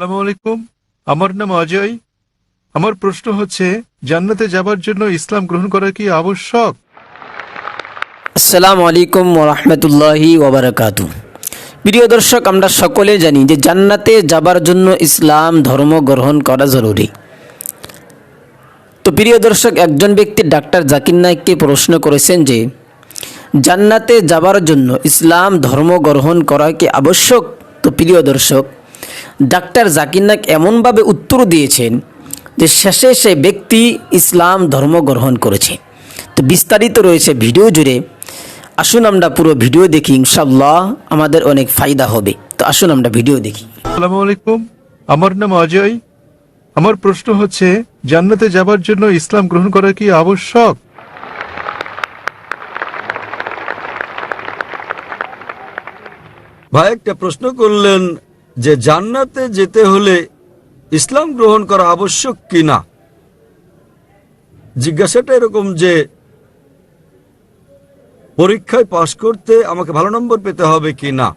আসসালামু আলাইকুম আমার নাম অজয়। আমার প্রশ্ন হচ্ছে, জান্নাতে যাবার জন্য ইসলাম গ্রহণ করা কি আবশ্যক? আসসালামু আলাইকুম ওরহমতুল্লাহি ওবরাকাতু প্রিয় দর্শক, আমরা সকলে জানি যে জান্নাতে যাবার জন্য ইসলাম ধর্ম গ্রহণ করা জরুরি। তো প্রিয় দর্শক, একজন ব্যক্তি ডাক্তার জাকির নাইককে প্রশ্ন করেছেন যে, জান্নাতে যাবার জন্য ইসলাম ধর্ম গ্রহণ করা কি আবশ্যক? তো প্রিয় দর্শক ডাক্তার জাকির নাইক এমনভাবে উত্তর দিয়েছেন যে শেষে সে ব্যক্তি ইসলাম ধর্ম গ্রহণ করেছে। তো বিস্তারিত রয়েছে ভিডিও জুড়ে। আসুন আমরা পুরো ভিডিও দেখি ইনশাল্লাহ আমাদের অনেক ফায়দা হবে। তো আসুন আমরা ভিডিও দেখি। আসসালামু আলাইকুম আমার নাম অজয়। আমার প্রশ্ন হচ্ছে জান্নাতে যাবার জন্য ইসলাম গ্রহণ করা কি আবশ্যক? ভাই একটা প্রশ্ন করলেন যে জান্নাতে যেতে হলে ইসলাম গ্রহণ করা আবশ্যক কিনা? জিজ্ঞাসাটা এরকম যে, পরীক্ষায় পাশ করতে আমাকে ভালো নম্বর পেতে হবে কি না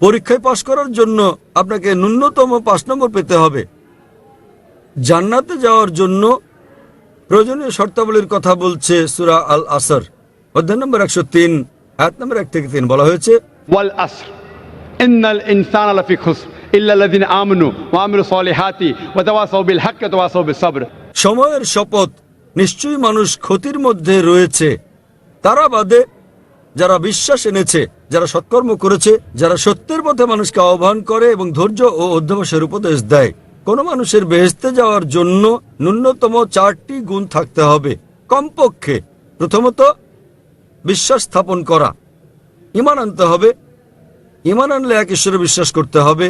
পরীক্ষায় পাশ করার জন্য আপনাকে ন্যূনতম পাঁচ নম্বর পেতে হবে। জান্নাতে যাওয়ার জন্য প্রয়োজনীয় শর্তাবলীর কথা বলছে সুরা আল আসর অধ্যায় নম্বর একশো তিন, আয়াত নম্বর এক থেকে তিন বলা হয়েছে ইন্নাল ইনসান আলাফি ইল্লাদিন আমনু ওয়ামিল সলিহাতি ও তওয়াসাউ বিল হক তওয়াসাউ সময়ের শপথ নিশ্চয়ই মানুষ ক্ষতির মধ্যে রয়েছে। তারা বাদে যারা বিশ্বাস এনেছে, যারা সৎকর্ম করেছে, যারা সত্যের পথে মানুষকে আহ্বান করে এবং ধৈর্য ও অধ্যবাসের উপদেশ দেয়। কোনো মানুষের বেহেস্তে যাওয়ার জন্য ন্যূনতম চারটি গুণ থাকতে হবে। কমপক্ষে প্রথমত, বিশ্বাস স্থাপন করা। ইমান আনতে হবে ইমান আনলে এক ঈশ্বরে বিশ্বাস করতে হবে।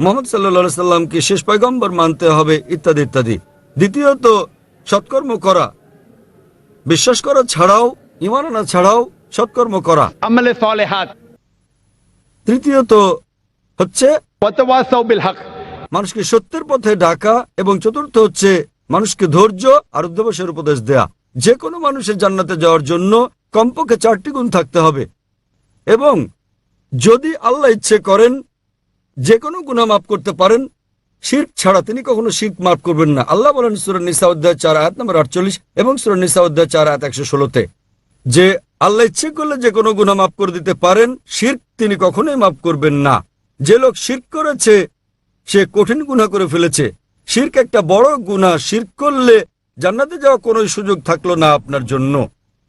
মোহাম্মদ সাল্লা সাল্লামকে শেষ পয়গম্বর মানতে হবে ইত্যাদি ইত্যাদি। দ্বিতীয়ত সৎকর্ম করা। বিশ্বাস করা ছাড়াও ইমান আনা ছাড়াও সৎকর্ম করা। তৃতীয়ত হচ্ছে মানুষকে সত্যের পথে ডাকা এবং চতুর্থ হচ্ছে মানুষকে ধৈর্য আর অধ্যবাসের উপদেশ দেয়া। যে কোনো মানুষের জান্নাতে যাওয়ার জন্য কমপক্ষে চারটি গুণ থাকতে হবে। এবং যদি আল্লাহ ইচ্ছে করেন যে কোনো গুণা মাফ করতে পারেন, শির্ক ছাড়া তিনি কখনো শির্ক মাফ করবেন না। আল্লাহ বলেন সুরেন নিসা অধ্যায় চার, আয়াত নম্বর আটচল্লিশ এবং সুরেন নিসা অধ্যায় চার, আয়াত একশো ষোলোতে, যে আল্লাহ ইচ্ছে করলে যে কোনো গুণা মাফ করে দিতে পারেন, শির্ক তিনি কখনোই মাফ করবেন না। যে লোক শির্ক করেছে, সে কঠিন গুণা করে ফেলেছে। শির্ক একটা বড় গুণা শির্ক করলে জান্নাতে যাওয়া কোনো সুযোগ থাকল না আপনার জন্য।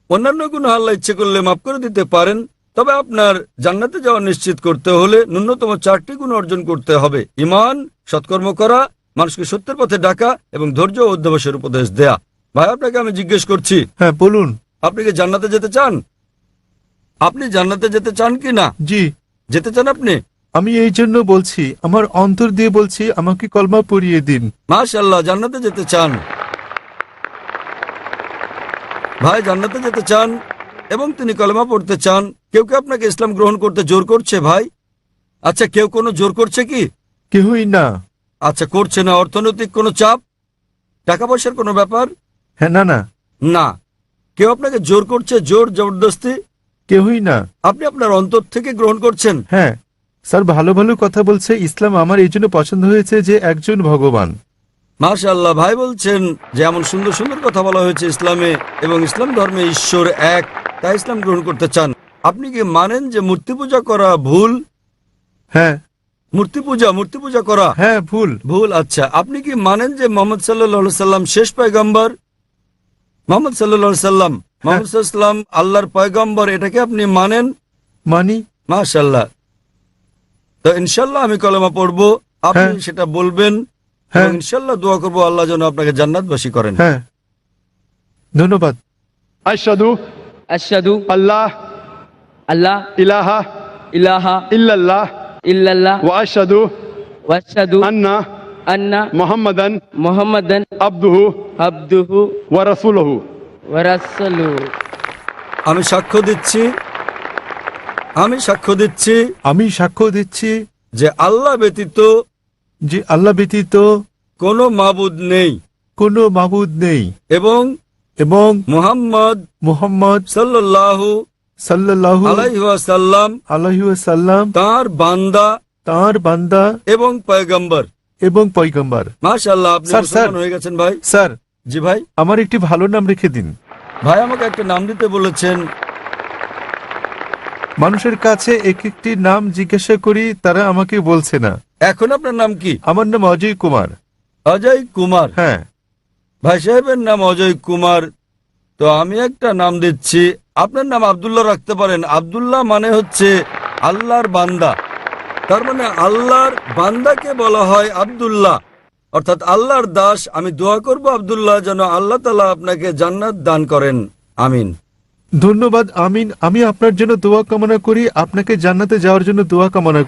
অন্যান্য গুণা আল্লাহ ইচ্ছে করলে মাফ করে দিতে পারেন তবে আপনার জান্নাতে যাওয়া নিশ্চিত করতে হলে ন্যূনতম চারটি গুণ অর্জন করতে হবে। ইমান সৎকর্ম করা মানুষকে সত্যের পথে ডাকা এবং ধৈর্য ও অধ্যবসের উপদেশ দেয়া। ভাই আপনাকে আমি জিজ্ঞেস করছি হ্যাঁ বলুন। আপনি কি জান্নাতে যেতে চান? আপনি জান্নাতে যেতে চান কি না? জি। যেতে চান আপনি? আমি এই জন্য বলছি আমার অন্তর দিয়ে বলছি আমাকে কলমা পড়িয়ে দিন। মাশাল্লাহ জান্নাতে যেতে চান। ভাই জান্নাতে যেতে চান এবং তিনি কলমা পড়তে চান। কেউ কি আপনাকে ইসলাম গ্রহণ করতে জোর করছে ভাই? আচ্ছা কেউ কোনো জোর করছে কি? কেউই না। আচ্ছা করছে না অর্থনৈতিক কোনো চাপ? টাকা পয়সার কোনো ব্যাপার? হ্যাঁ না না। না। কেউ আপনাকে জোর করছে জোর জবরদস্তি? কেউই না। আপনি আপনার অন্তর থেকে গ্রহণ করছেন। হ্যাঁ। স্যার ভালো ভালো কথা বলছে। ইসলাম আমার এই জন্য পছন্দ হয়েছে যে একজন ভগবান। মাশাল্লাহ ভাই বলছেন যে এমন সুন্দর সুন্দর কথা বলা হয়েছে ইসলামে এবং ইসলাম ধর্মে ঈশ্বর এক তাই ইসলাম গ্রহণ করতে চান। আপনি কি মানেন যে মূর্তি পূজা করা ভুল? হ্যাঁ। মূর্তি পূজা মূর্তি পূজা করা? হ্যাঁ ভুল। ভুল আচ্ছা। আপনি কি মানেন যে মোহাম্মদ সাল্লা সাল্লাম শেষ পয়গম্বর? মোহাম্মদ সাল্লা সাল্লাম হ্যাঁ। মোহাম্মদাম আল্লাহর পয়গম্বর এটাকে আপনি মানেন? মানি। মাশাল্লাহ তো ইনশাল্লাহ আমি কলমা পড়ব আপনি হ্যাঁ। সেটা বলবেন হ্যাঁ। ইনশাল্লাহ দোয়া করব আল্লাহ যেন আপনাকে জান্নাত বাসী করেন। হ্যাঁ। ধন্যবাদ। আশাদু আশাদু আল্লাহ। আল্লাহ ইলাহা ইলাহা ইল্লাল্লাহ ইল্লাল্লাহ ওয়া আশহাদু ওয়া আশহাদু আন্না আন্না মুহাম্মাদান মুহাম্মাদান আবদুহু আবদুহু ওয়া রাসূলুহু। ওয়া রাসূলুহু। আমি সাক্ষ্য দিচ্ছি আমি সাক্ষ্য দিচ্ছি আমি সাক্ষ্য দিচ্ছি যে আল্লাহ ব্যতীত যে আল্লাহ ব্যতীত কোনো মাবুদ নেই। কোনো মাবুদ নেই। এবং এবং মুহাম্মদ মুহাম্মদ সাল্লাল্লাহু সাল্লাল্লাহু আলাইহি ওয়াসাল্লাম তার বান্দা তার বান্দা এবং পয়গম্বর। এবং পয়গম্বর। মাশাআল্লাহ আপনি মুসলমান হয়ে গেছেন ভাই। স্যার জি ভাই। আমার একটি ভালো নাম রেখে দিন। ভাই আমাকে একটা নাম দিতে বলেছেন। মানুষের কাছে এক একটি নাম জিজ্ঞাসা করি তারা আমাকে বলছে না। এখন আপনার নাম কি? আমার নাম অজয় কুমার। অজয় কুমার। হ্যাঁ। ভাই সাহেবের নাম অজয় কুমার। তো আমি একটা নাম দিচ্ছি। আপনার নাম আব্দুল্লাহ রাখতে পারেন। আব্দুল্লাহ মানে হচ্ছে আল্লাহর বান্দা। তার মানে আল্লাহর বান্দাকে বলা হয় আব্দুল্লাহ। অর্থাৎ আল্লাহর দাস। আমি দোয়া করব আবদুল্লাহ যেন আল্লাহ তালা আপনাকে জান্নাত দান করেন। আমিন। ধন্যবাদ, আমিন। আমি আপনার জন্য দোয়া কামনা করি। আপনাকে জান্নাতে যাওয়ার জন্য দোয়া কামনা করি।